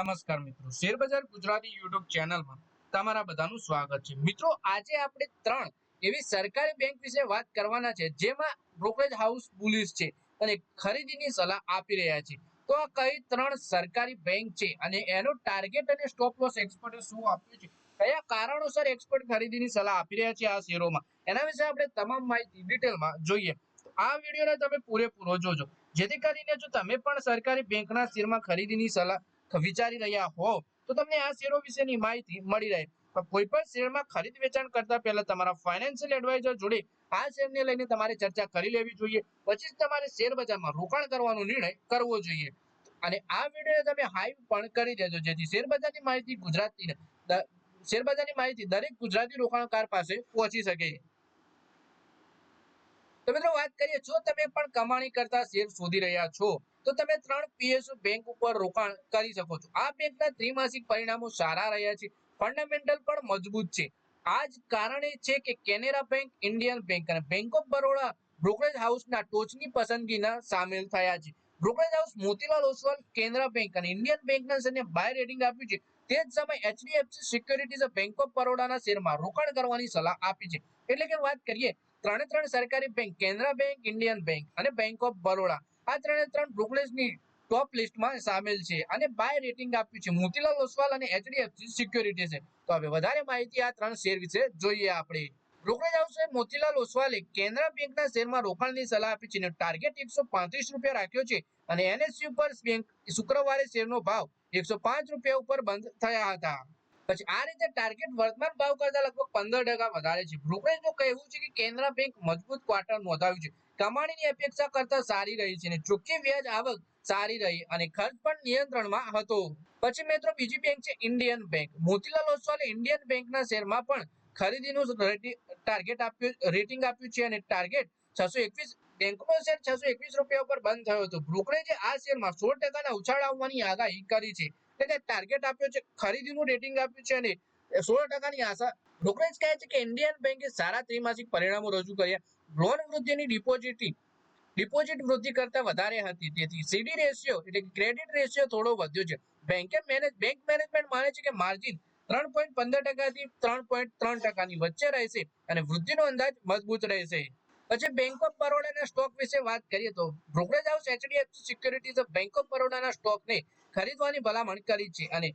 નમસ્કાર મિત્રો. શેરબજાર ગુજરાતી યુટ્યુબ ચેનલમાં તમારા બધાનું સ્વાગત છે. મિત્રો, આજે આપણે ત્રણ એવી સરકારી બેંક વિશે વાત કરવાના છે, જેમાં બ્રોકરેજ હાઉસ બુલિશ છે અને ખરીદીની સલાહ આપી રહ્યા છે. તો આ કઈ ત્રણ સરકારી બેંક છે અને એનો ટાર્ગેટ અને સ્ટોપ લોસ એક્સપર્ટે શું આપ્યું છે? કયા કારણોસર એક્સપર્ટ ખરીદીની સલાહ આપી રહ્યા છે આ શેરોમાં? એના વિશે આપણે તમામ માહિતી ડિટેલમાં જોઈએ. આ વિડીયોને તમે પૂરેપૂરો જોજો. જેથી કરીને જો તમે પણ સરકારી બેંકના શેરમાં ખરીદીની સલાહ વિચારી રહ્યા હો, તો તમને આ શેરો વિશેની માહિતી મળી રહે. કોઈ પણ શેરમાં ખરીદ વેચાણ કરતા પહેલા તમારા ફાઇનાન્શિયલ એડવાઇઝર જોડે આ શેરને લઈને તમારે ચર્ચા કરી લેવી જોઈએ. પછી તમારે શેર બજારમાં રોકાણ કરવાનો નિર્ણય કરવો જોઈએ. અને આ વીડિયો તમે હાઈવ પણ કરી દેજો, જેથી શેર બજારની માહિતી ગુજરાતી શેર બજારની માહિતી દરેક ગુજરાતી રોકાણકાર પાસે પહોંચી શકે. તો મિત્રો વાત કરીએ, જો તમે પણ કમાણી કરતા શેર શોધી રહ્યા છો તો તમે ત્રણ પીએસયુ બેંક ઉપર રોકાણ કરી શકો છો. આ બેંકના ત્રિમાસિક પરિણામો સારા રહ્યા છે. ફંડામેન્ટલ પણ મજબૂત છે. આ જ કારણે છે કે કેનેરા બેંક ઇન્ડિયન બેંક અને બેંક ઓફ બરોડા બ્રોકરેજ હાઉસના ટોચની પસંદગીના સામેલ થયા છે. Brokerage house Motilal Oswal Canara bank અને ઇન્ડિયન બેંકના શેરને બાય રેટિંગ આપ્યું છે. તે જ સમયે એચડીએફસી સિક્યોરિટીઝ બેંક ઓફ બરોડાના શેરમાં રોકાણ કરવાની સલાહ આપી છે. એટલે કે વાત કરીએ, ત્રણે ત્રણ સરકારી bank Canara bank Indian bank અને બેંક ઓફ બરોડા આ ત્રણે ત્રણ બ્રોકરેજની ટોપ લિસ્ટમાં સામેલ છે અને બાય રેટિંગ આપ્યું છે. મોતીલાલ ઓસવાલ અને એચડીએફસી સિક્યોરિટી છે. તો હવે વધારે માહિતી આ ત્રણ શેર વિશે જોઈએ આપણે. બ્રોકરેજ હાઉસે મોતીલાલ ઓસવાલે કેનરા બેંકના શેરમાં રોકાણની સલાહ આપી છે અને ટાર્ગેટ એકસો પાંત્રીસ રૂપિયા રાખ્યો છે અને એનએસયુ પર બેંક શુક્રવારે શેરનો ભાવ એકસો પાંચ રૂપિયા ઉપર બંધ થયા હતા. પછી આ રીતે ટાર્ગેટ વર્તમાન ભાવ કરતા લગભગ પંદર ટકા વધારે છે. બ્રોકરેજનું કહેવું છે કે કેનરા બેંક મજબૂત ક્વાર્ટર નોંધાવ્યું છે. કમાણીની અપેક્ષા કરતા સારી રહી છે અને ચોખ્ખી વ્યાજ આવક સારી રહી અને ખર્ચ પણ નિયંત્રણમાં હતો. પછી મિત્રો બીજી બેંક છે ઇન્ડિયન બેંક મોતીલાલ ઓસવાલે ઇન્ડિયન બેંકના શેરમાં પણ ખરીદીનું ટાર્ગેટ આપ્યું રેટિંગ આપ્યું છે અને ટાર્ગેટ છસો એકવીસ બેંકનો શેર છસો એકવીસ રૂપિયા ઉપર બંધ થયો હતો. બ્રોકરેજે આ શેરમાં સોળ ટકાના ઉછાળ આવવાની આગાહી કરી છે. એટલે ટાર્ગેટ આપ્યો છે, ખરીદીનું રેટિંગ આપ્યું છે અને સોળ ટકાની આશા. બ્રોકરેજ કહે છે કે ઇન્ડિયન બેંકે સારા ત્રિમાસિક પરિણામો રજૂ કર્યા. લોન વૃદ્ધિની ડિપોઝિટની ડિપોઝિટ વૃદ્ધિ કરતા વધારે હતી. તેથી સીડી રેશિયો એટલે ક્રેડિટ રેશિયો થોડો વધ્યો છે. બેંકે મેનેજ બેંક મેનેજમેન્ટ માને છે કે માર્જિન ત્રણ પોઈન્ટ પંદર ટકાથી ત્રણ પોઈન્ટ ત્રણ ટકાની વચ્ચે રહેશે અને વૃદ્ધિનો અંદાજ મજબૂત રહેશે. પછી બેંક ઓફ બરોડાના સ્ટોક વિશે વાત કરીએ તો brokerage house HDFC securities bank of બરોડાના સ્ટોકને ખરીદવાની ભલામણ કરી છે અને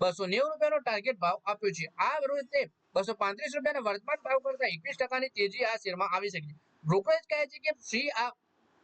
બસો નેવું રૂપિયાનો ટાર્ગેટ ભાવ આપ્યો છે. આ રીતે બસો પાંત્રીસ રૂપિયાના વર્તમાન ભાવ કરતા એકવીસ ટકાની તેજી આ શેરમાં આવી શકે છે. બ્રોકરેજ કહે છે કે ફી આ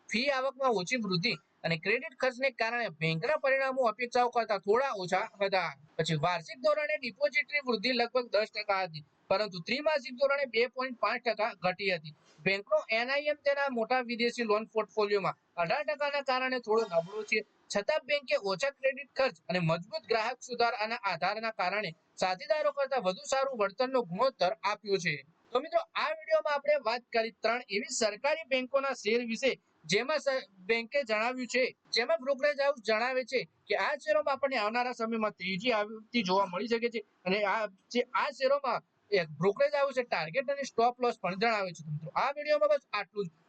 ફી આવકમાં ઓછી વૃદ્ધિ અને ક્રેડિટ ખર્ચને કારણે બેંકના પરિણામો અપેક્ષાઓ કરતા થોડા ઓછા હતા. પછી વાર્ષિક ધોરણે ડિપોઝિટની વૃદ્ધિ લગભગ દસ ટકા હતી, પરંતુ ત્રિમાસિક ધોરણે બે પોઈન્ટ પાંચ ટકા ઘટી હતી. બેંકનો એનઆઈએમ તેના મોટા વિદેશી લોન પોર્ટફોલિયોમાં અઢાર ટકાના કારણે થોડો નબળો છે. છતાં બેંકે ઓછા ક્રેડિટ ખર્ચ અને મજબૂત ગ્રાહક સુધારાના આધારના કારણે સાથીદારો કરતા વધુ સારું વળતરનો ગુણોત્તર આપ્યો છે. તો મિત્રો, આ વિડીયોમાં આપણે વાત કરી ત્રણ એવી સરકારી બેંકોના શેર વિશે, જેમાં બેંકે જણાવ્યું છે. જેમાં બ્રોકરેજ હાઉસ જણાવે છે કે આ શેરોમાં આપણને આવનારા સમયમાં તેજી આવતી જોવા મળી શકે છે અને આ જે, આ શેરોમાં બ્રોકરેજ હાઉસે ટાર્ગેટ અને સ્ટોપ લોસ પણ જણાવે છે. મિત્રો, આ વિડીયોમાં બસ આટલું જ.